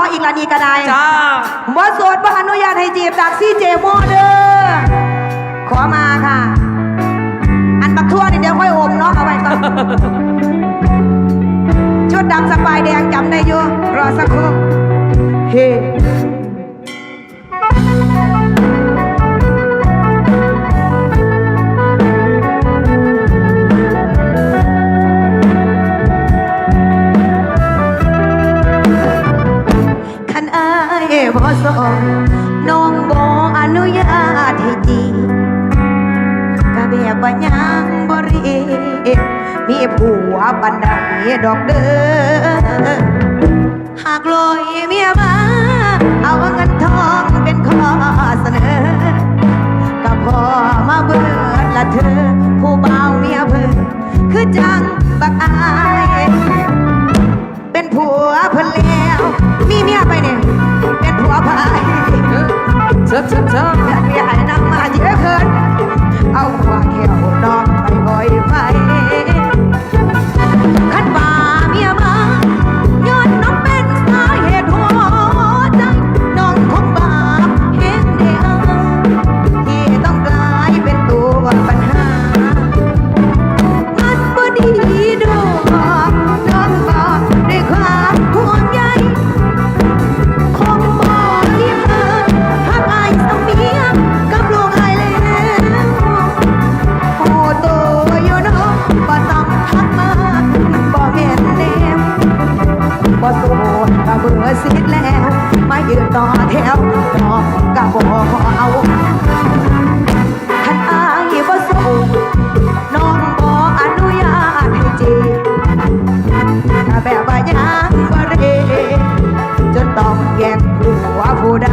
ออีกละนี่ก็ได้จ้าบ่โสดบ่อนุญาตให้จีบจากซี่เจโมเด้อขอมาค่ะ อันบักทั่วนี่เดี๋ยวค่อยอมเนาะเอาไว้ก่อนชุดดำสบายแดงจำได้ยู่รอสักครู่เฮ้ ดอกเด้อหากลอยเมียมา เอาเงินทองเป็นข้อเสนอก็พอมาเบิดละเธอ ผู้บ่าวเมียเพิ่นคือจังบักอายเป็นผัวเพิ่นแล้ว มีเมียไปเนี่ยเป็นผัวพายเธอเาแถวน้อกกะบอกเอาขันอายบ่สู้น้องบ่อนุญาตให้เจีกะแบบว่ายางบ่เรจนต้องแย่งผัวผู้ใด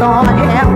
don't have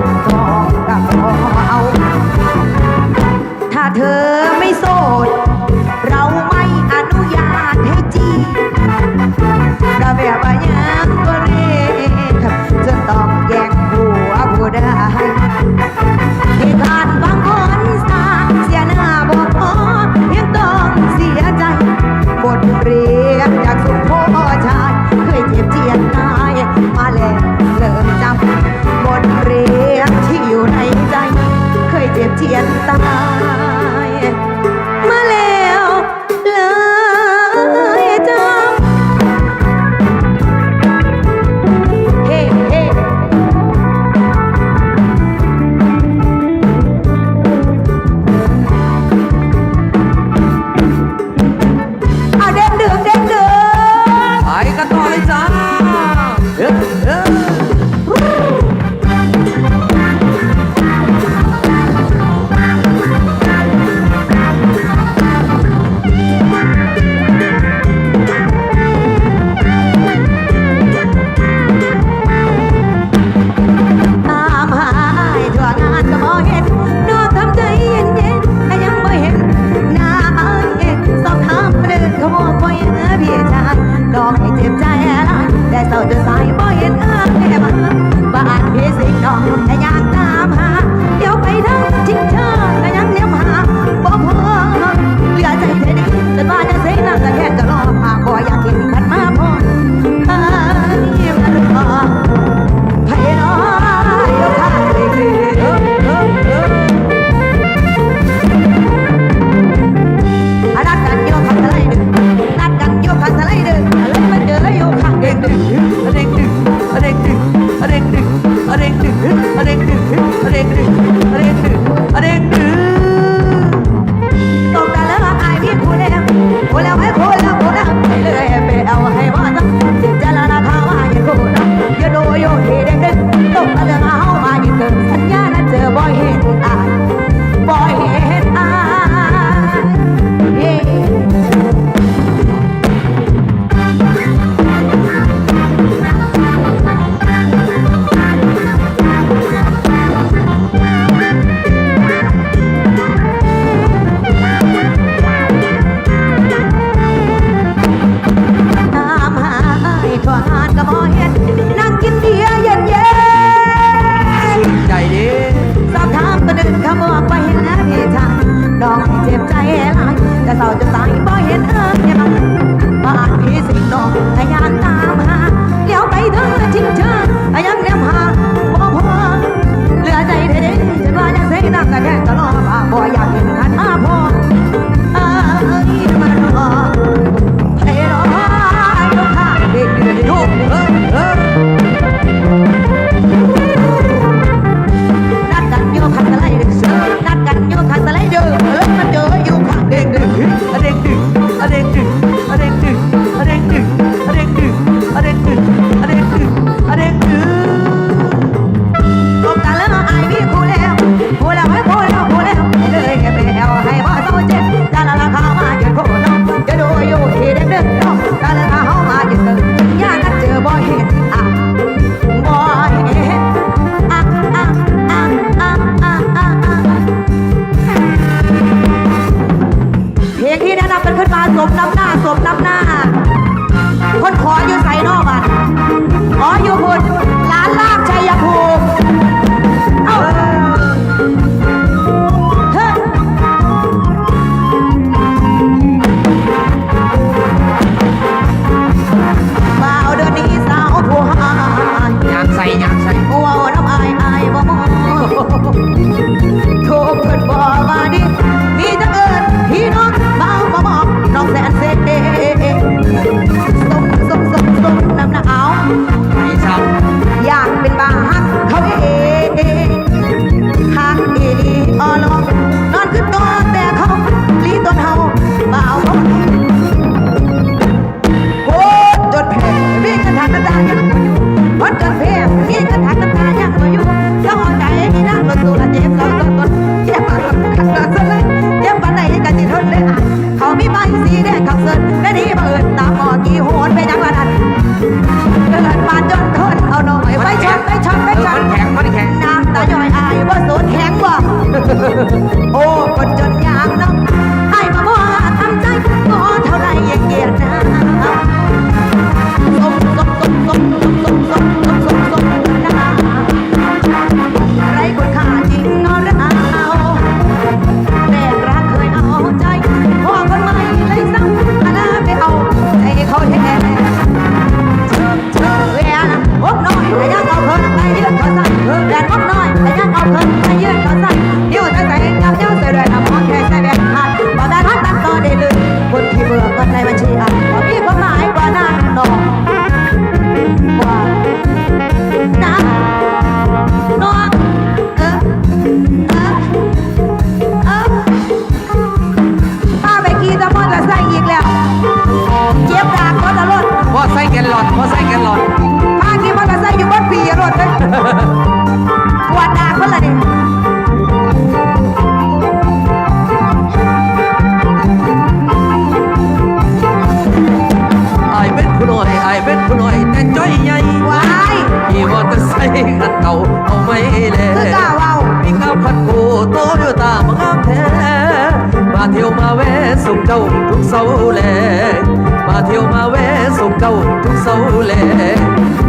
กันขึ้นมาสมน้ำหน้าสมน้ำหน้า คนขออยู่ใส่นอกอะขออยู่บนร้านลาบชัย สุกเก่าทุกเสาแลมาเที่ยวมาแวะสุกเก่าทุกเสาแล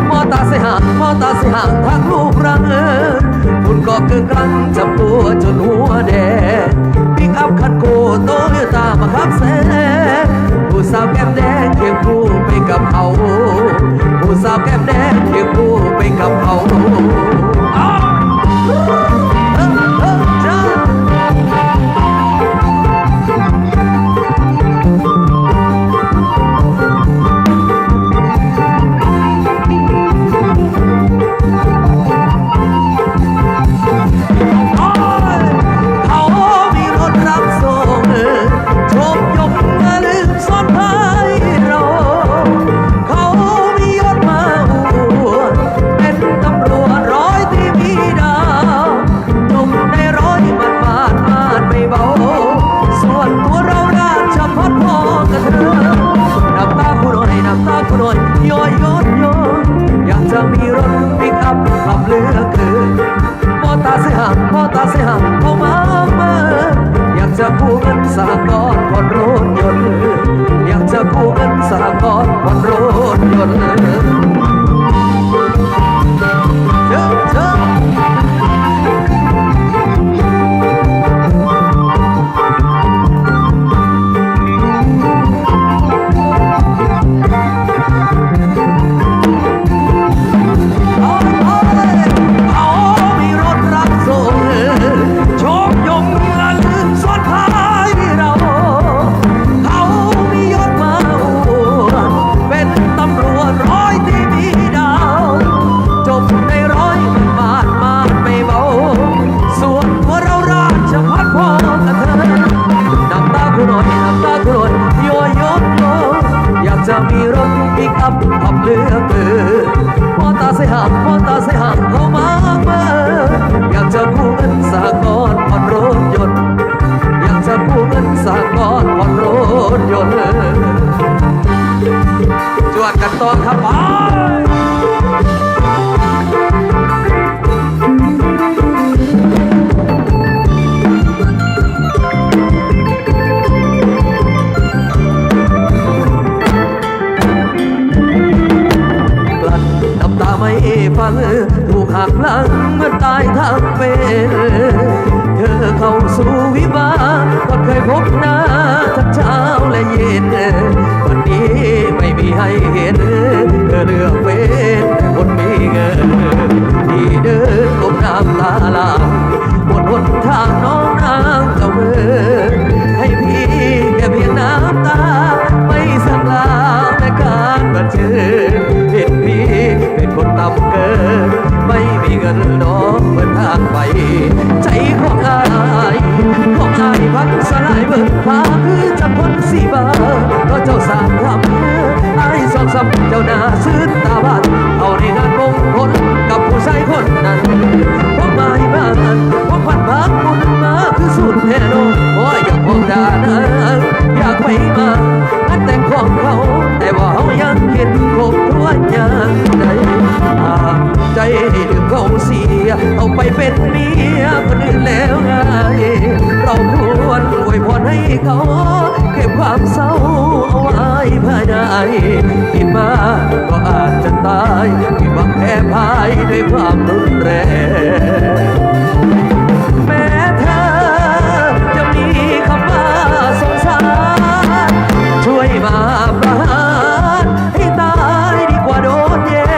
มอตาเสหางมอตาเสหางทางรูปรังเออคุณก็คือกลังจะปวจนหัว ปรับเลือกเกินพอตาเสียหักพอตาเสียหักเขามามื่ออยากจะกู้เงินสหกรณ์ผ่อนรถยนต์อยากจะกู้เงินสหกรณ์ผ่อนรถยนต์ รถขับตากรถโยโยโยอยากจะมีรถปิกอัพขับเรือเปือพอตาเสียหักพอตาเสียหักเขามาเมื่ออยากจะกู้เงินสากลผ่อนรถยนต์อยากจะกู้เงินสากลผ่อนรถยนต์จวดกันตอนขับไปามตาลาบนบนทางน้องนางเจ้าเมือให้พี่แค่เพียงน้ำตา ไม่สั่งลาในการบันเชิญเห็นพี่เป็นคนต่ำเกิน ไม่มีเงินน้องเปิดทางไป ใจของอายของอายพักสลายเบิกพาคือจะพ้นสีบาก็เจ้าสามทำอายสองสามเจ้าหน้าซื้อายคิดมากก็อาจจะตายที่หวังแพ้พายด้วยความรุนแรงแม้เธอจะมีคำว่าสงสาร ช่วยมาประหารให้ตายดีกว่าโดนแย่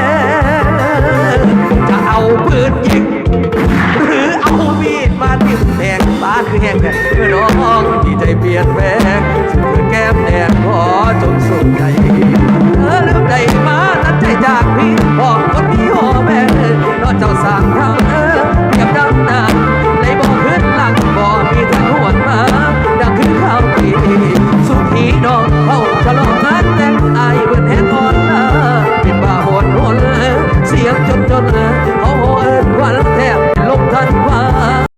จะเอาปืนยิงหรือเอามีดมาทิ่มแทงาคือแห้งแต่เพื่อน้องที่ใจเปลี่ยนแปลง แก้มแดงขอจงสุขใจ จากพี่บอกคนนี้โอแม่เนอเจ้าสามเท่า